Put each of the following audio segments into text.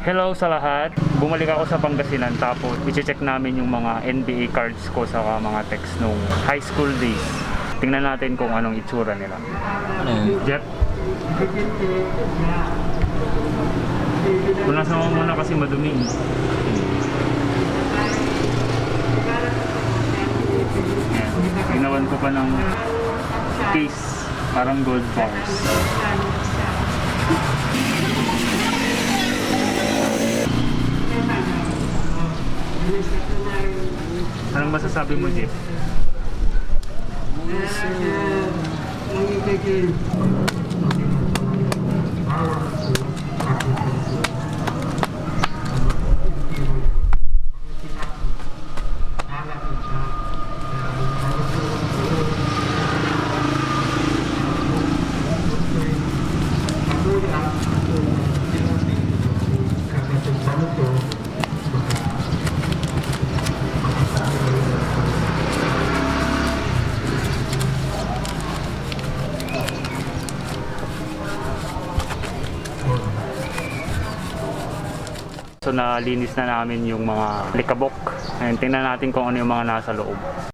Hello sa lahat. Bumalik ako sa Pangasinan tapos i-check namin yung mga NBA cards ko sa mga text nung high school days. Tingnan natin kung anong itsura nila. Ano yun? Jeff? Punasan mo muna kasi madumi. Ginawan ko pa ng case, parang gold bars. Anong masasabi mo, Jeff? So nalinis na namin yung mga likabok. Ayun, tingnan natin kung ano yung mga nasa loob.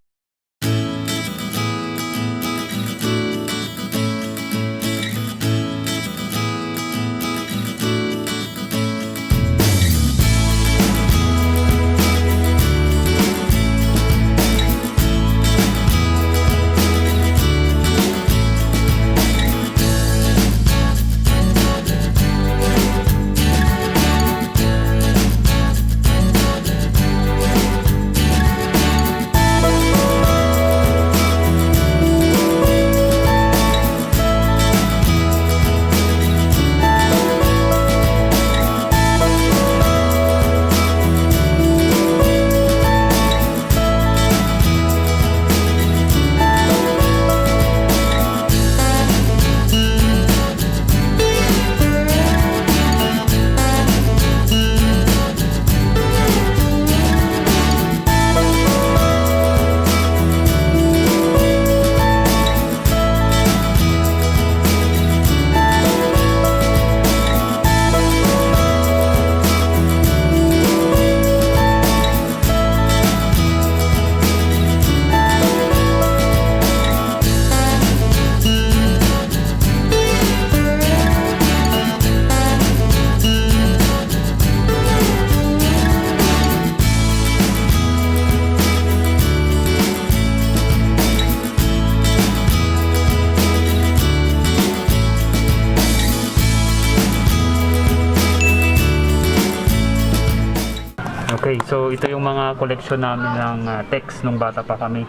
Okay, so ito yung mga collection namin ng ah, text nung bata pa kami.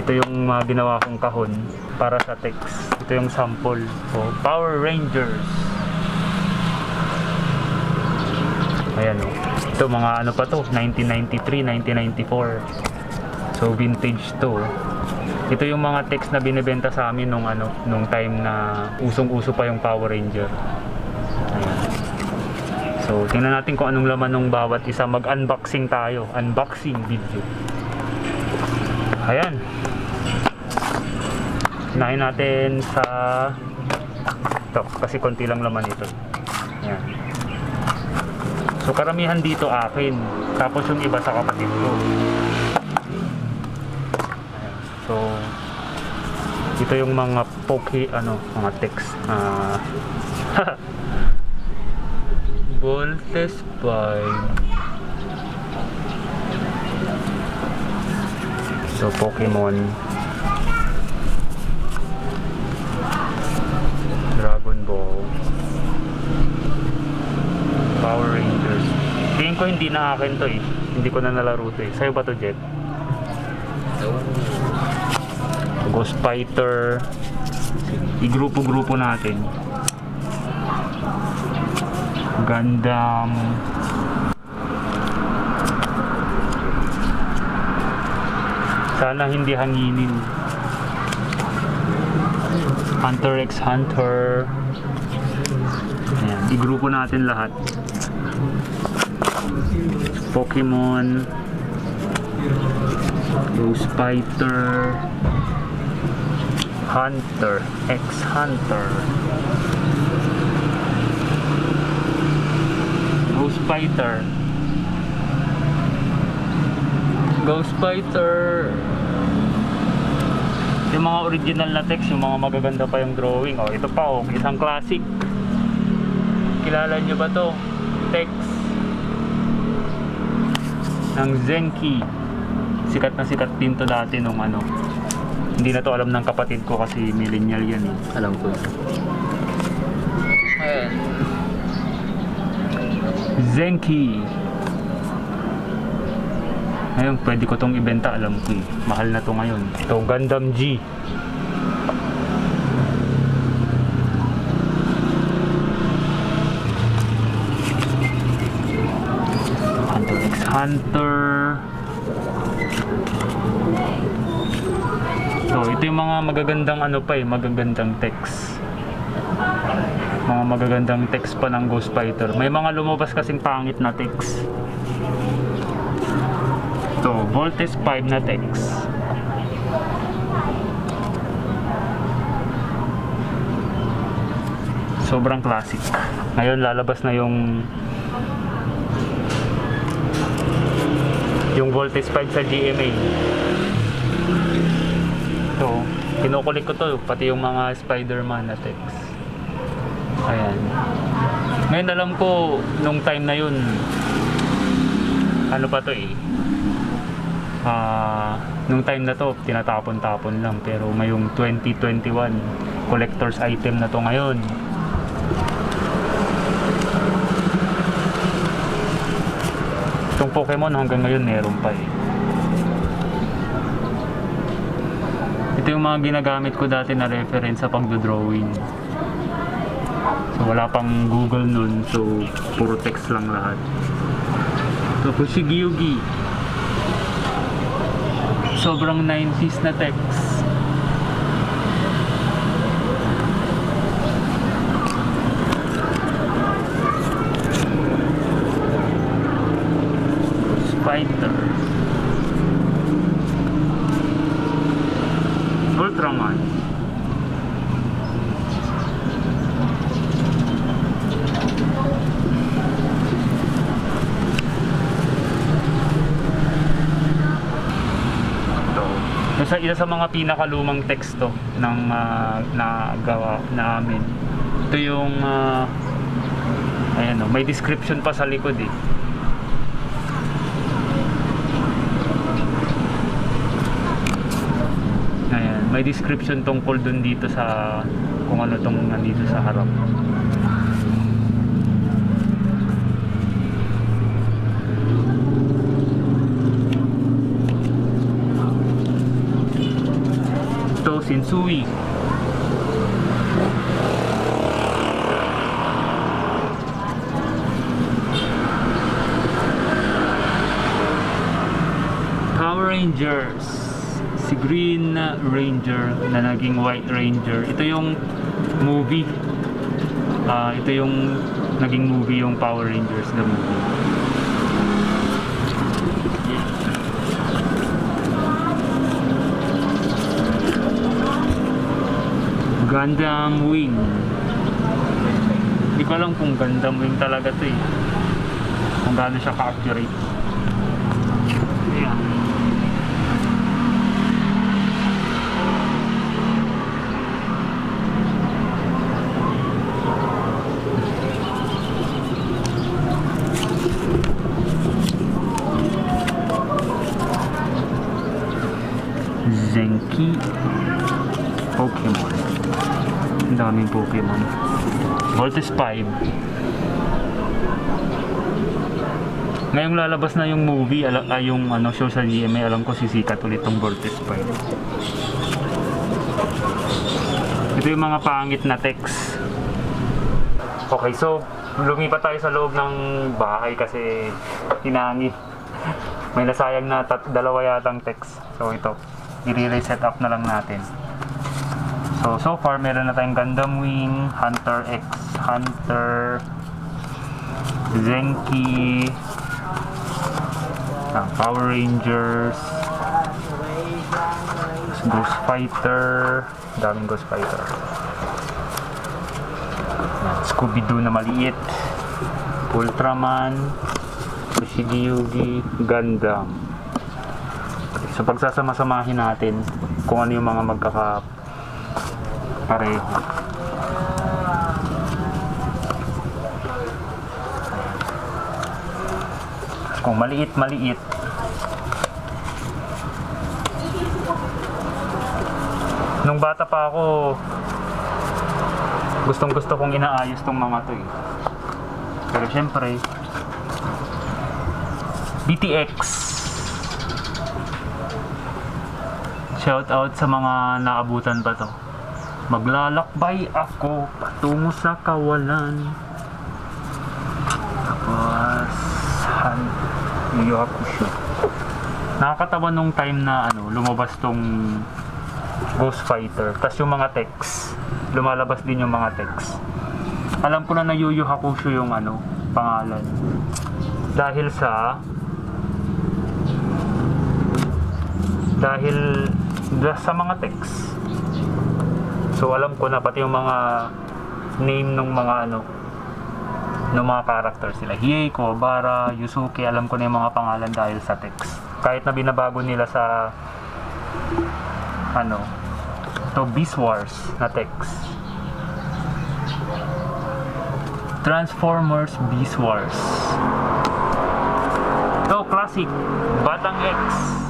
Ito yung mga ginawa kong kahon para sa text. Ito yung sample. So, Power Rangers. Ayan o. Ito mga ano pa to, 1993, 1994. So vintage to. Ito yung mga text na binibenta sa amin nung ano, nung time na usong-uso pa yung Power Ranger. So, tingnan natin kung anong laman ng bawat isa. Mag-unboxing tayo. Unboxing video. Ayan. Unahin natin sa ito. Kasi konti lang laman ito. Ayan. So, karamihan dito akin. Tapos yung iba sa kapatid ko. Ayan. So, ito yung mga poke, ano, mga text. Ah, Voltes 5 So Pokemon. Dragon Ball. Power Rangers. Tingin ko hindi na akin to eh. Hindi ko na nalaro to eh. Sa'yo ba to Jet? Ghost Fighter. Igrupo-grupo natin Gundam Sana hindi hanginin. Hunter x Hunter. Ayan, igrupo natin lahat. Pokemon. Ghost Fighter Hunter x Hunter Ghost Fighter. Ghost Fighter. Yung mga original na text, yung mga magaganda pa yung drawing. Oh, ito pa oh, isang classic. Kilala nyo ba to? Text ng Zenki. Sikat na sikat din to dati nung ano. Hindi na to alam ng kapatid ko kasi millennial yan eh. Alam ko. Zenki. Ngayon, pwede ko tong ibenta, alam ko eh. Mahal na to ngayon. Ito, Gundam G. Hunter x Hunter. So, ito yung mga magagandang ano pa eh, magagandang text mga magagandang text pa ng Ghost Fighter. May mga lumabas kasing pangit na text. Ito, Voltes 5 na text. Sobrang classic. Ngayon lalabas na yung yung Voltes 5 sa GMA. Ito, kinukulik ko to, pati yung mga Spider-Man na text. Ayan. Ngayon alam ko, nung time na yun, ano pa to eh. Ah, nung time na to, tinatapon-tapon lang. Pero ngayong 2021, collector's item na to ngayon. Itong Pokemon hanggang ngayon meron pa eh. Ito yung mga ginagamit ko dati na reference sa pagdodrawing. So wala pang Google nun, so puro text lang lahat. So Kushigiyugi. Sobrang 90s na text. Spider. Ultraman. Ito. Isa, sa mga pinakalumang teksto ng ah, nagawa namin. Ito yung ah, ayan oh, may description pa sa likod eh. Ayan, may description tungkol dun dito sa kung ano tong nandito sa harap. Ito, Shinsui. Power Rangers. Si Green Ranger na naging White Ranger. Ito yung movie. Ah, ito yung naging movie yung Power Rangers the movie. Gundam Wing. Hindi ko alam kung Gundam Wing talaga to eh. Kung gaano siya ka-accurate. Ayan. Zenki Pokemon. Ang daming Pokemon. Voltes 5. Ngayong lalabas na yung movie, ala, ah, yung ano, show sa GMA, alam ko sisikat ulit tong Voltes 5. Ito yung mga pangit na text. Okay, so lumipat tayo sa loob ng bahay kasi hinangin. May nasayang na tat, dalawa yatang text. So ito, i-reset up na lang natin. So, so far, meron na tayong Gundam Wing, Hunter X, Hunter, Zenki, ah, Power Rangers, Ghost Fighter, daming Ghost Fighter. Scooby-Doo na maliit, Ultraman, Shigiyugi, Gundam. Okay, so pagsasama-samahin natin kung ano yung mga magkaka pareho. Kung maliit, maliit. Nung bata pa ako, gustong gusto kong inaayos tong mga to eh. Pero syempre, BTX. Shout out sa mga naabutan pa to. Maglalakbay ako patungo sa kawalan. Tapos, Han, Hakusho. Nakakatawa nung time na ano, lumabas tong Ghost Fighter. Tapos yung mga text, lumalabas din yung mga text. Alam ko na na Yu Yu Hakusho yung ano, pangalan. Dahil sa dahil da- sa mga text. So alam ko na pati yung mga name ng mga ano ng mga character sila. Hieiko, Bara, Yusuke, alam ko na yung mga pangalan dahil sa text. Kahit na binabago nila sa ano to Beast Wars na text. Transformers Beast Wars. To classic Batang X.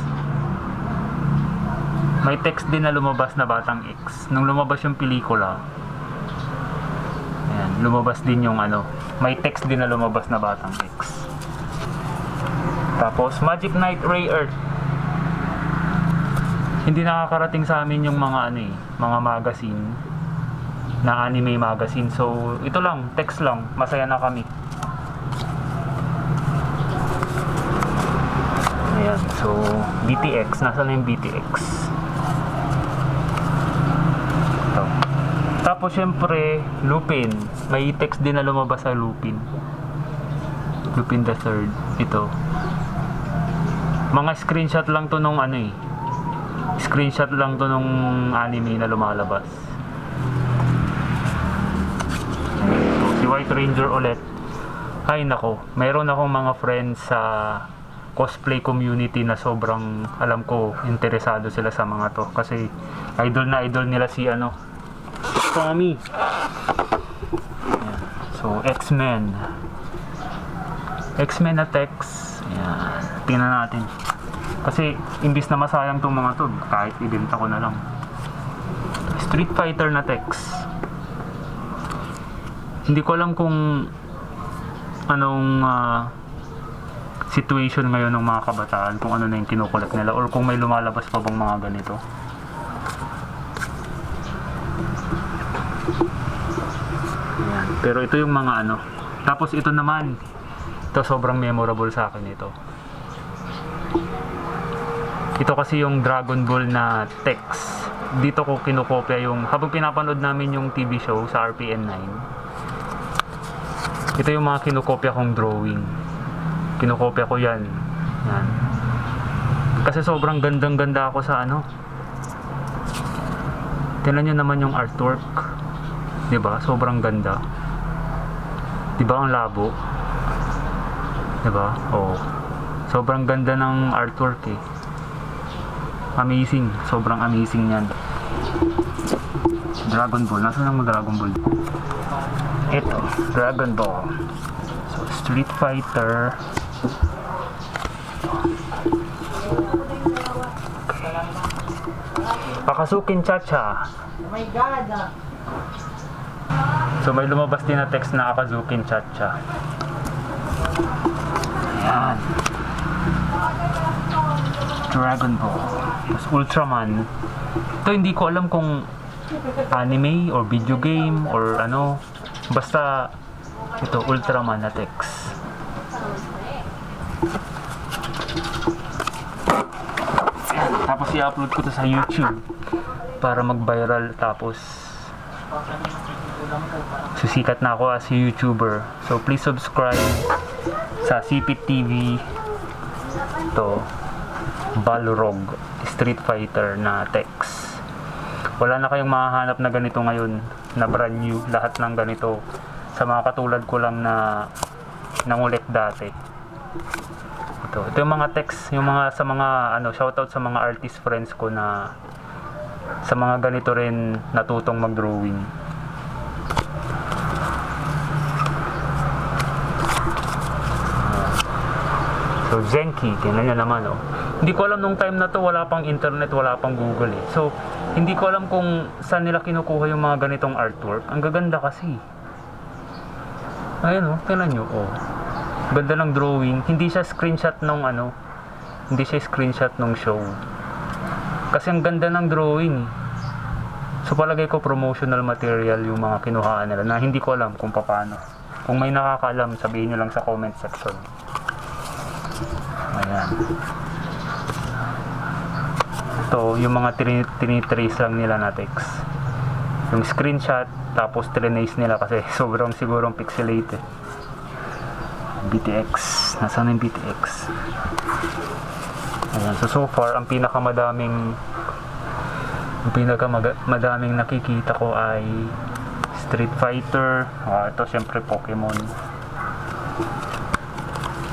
May text din na lumabas na Batang X. Nung lumabas yung pelikula, ayan, lumabas din yung ano, may text din na lumabas na Batang X. Tapos Magic Knight Ray Earth. Hindi nakakarating sa amin yung mga ano eh, mga magazine na anime magazine. So, ito lang, text lang. Masaya na kami. Ayan, so BTX, nasa na yung BTX? Ito. Tapos syempre, Lupin. May text din na lumabas sa Lupin. Lupin the Third. Ito. Mga screenshot lang to nung ano eh. Screenshot lang to nung anime na lumalabas. Ito, si White Ranger ulit. Ay nako, mayroon akong mga friends sa cosplay community na sobrang alam ko interesado sila sa mga to kasi idol na idol nila si ano Tommy. Ayan. so X-Men. X-Men Attacks Ayan. tingnan natin. Kasi imbis na masayang tong mga to kahit ibenta ko na lang. Street Fighter na text. Hindi ko alam kung anong ah, situation ngayon ng mga kabataan kung ano na yung kinukulat nila or kung may lumalabas pa bang mga ganito pero ito yung mga ano tapos ito naman ito sobrang memorable sa akin ito ito kasi yung Dragon Ball na text dito ko kinukopya yung habang pinapanood namin yung TV show sa RPN 9 ito yung mga kinukopya kong drawing kinokopya ko yan. Yan. Kasi sobrang gandang ganda ako sa ano. Tingnan nyo naman yung artwork. 'Di ba? Sobrang ganda. 'Di ba ang labo? 'Di ba? Oh. Sobrang ganda ng artwork eh. Amazing. Sobrang amazing yan. Dragon Ball. Nasaan ang Dragon Ball? Ito. Dragon Ball. So, Street Fighter. Pakasukin Chacha. Oh my God! So may lumabas din na text na Akazukin Chacha. Ayan. Dragon Ball. Tapos Ultraman. Ito hindi ko alam kung anime or video game or ano. Basta ito Ultraman na text. Tapos i-upload ko to sa YouTube para mag-viral tapos susikat na ako as a YouTuber. So please subscribe sa Sipit TV to Balrog Street Fighter na text. Wala na kayong mahahanap na ganito ngayon na brand new. Lahat ng ganito sa mga katulad ko lang na nangulit dati. Ito, ito yung mga text, yung mga sa mga ano, shoutout sa mga artist friends ko na sa mga ganito rin natutong mag-drawing. So Zenki, tingnan nyo naman oh. Hindi ko alam nung time na to wala pang internet, wala pang Google eh. So hindi ko alam kung saan nila kinukuha yung mga ganitong artwork. Ang gaganda kasi. Ayun oh, tingnan nyo oh. Ganda ng drawing. Hindi siya screenshot nung ano. Hindi siya screenshot nung show. Kasi ang ganda ng drawing. So palagay ko promotional material yung mga kinuhaan nila na hindi ko alam kung paano. Kung may nakakaalam, sabihin nyo lang sa comment section. Ito, yung mga tini- tinitrace lang nila na text. Yung screenshot, tapos trinace nila kasi sobrang sigurong pixelated. BTX. Nasaan yung BTX? Ayan. So, so far, ang pinakamadaming ang pinakamadaming nakikita ko ay Street Fighter. Ah, ito, syempre, Pokemon.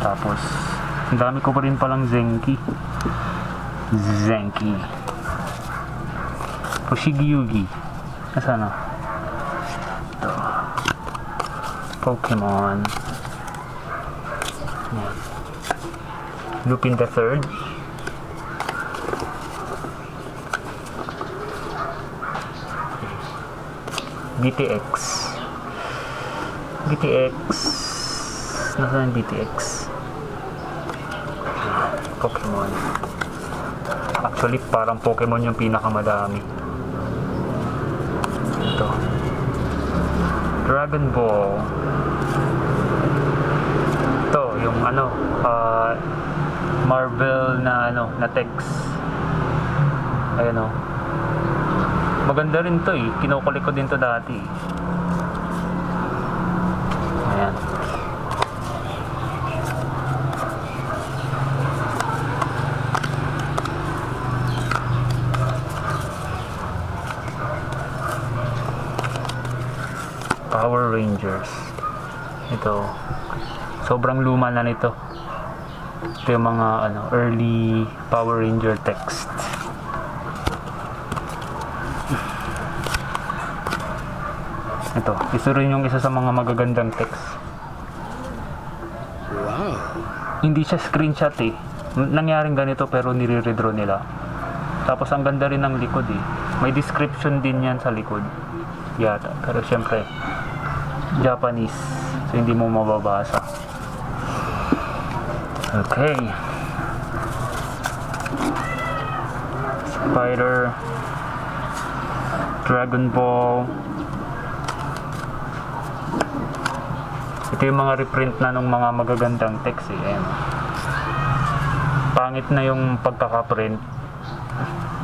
Tapos, ang dami ko pa rin palang Zenki. Zenki. Fushigi Yugi. Nasaan na? Ito. Pokemon. Lupin the Third. BTX. BTX. Nasaan BTX? Pokemon. Actually, parang Pokemon yung pinakamadami. Ito. Dragon Ball. Ito, yung ano, ah, Marvel na ano, na text. Ayan o. Maganda rin to eh. Kinukuli ko din to dati. eh. Ayan. Rangers. Ito. Sobrang luma na nito. Ito yung mga ano, early Power Ranger text. Ito, isa rin yung isa sa mga magagandang text. Wow. Hindi siya screenshot eh. Nangyaring ganito pero nire-redraw nila. Tapos ang ganda rin ng likod eh. May description din yan sa likod. Yata. Pero syempre, Japanese. So hindi mo mababasa. Okay. Spider. Dragon Ball. Ito yung mga reprint na ng mga magagandang text eh. Ayan. Pangit na yung pagkakaprint.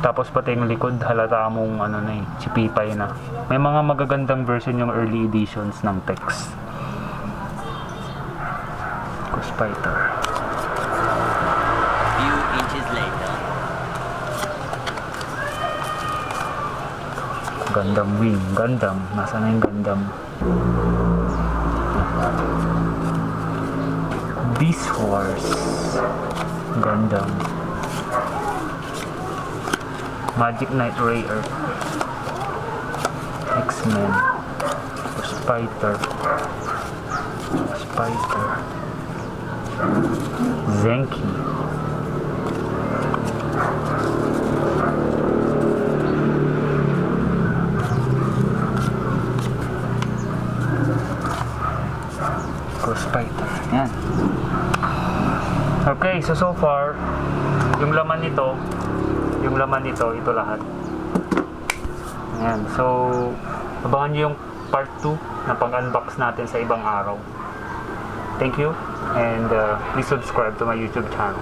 Tapos pati yung likod, halata mong ano na eh, chipipay na. May mga magagandang version yung early editions ng text. Ghost Fighter. Few inches later. Gundam Wing, Gundam. Nasaan na yung Gundam? Beast Wars. Gundam. Magic Knight Rare. X-Men. Spider. Spider. Zenki. Fighter. Yan. Okay, so so far, yung laman nito, yung laman nito, ito lahat. Ayan, so, abangan nyo yung part 2 na pang-unbox natin sa ibang araw. Thank you, and uh, please subscribe to my YouTube channel.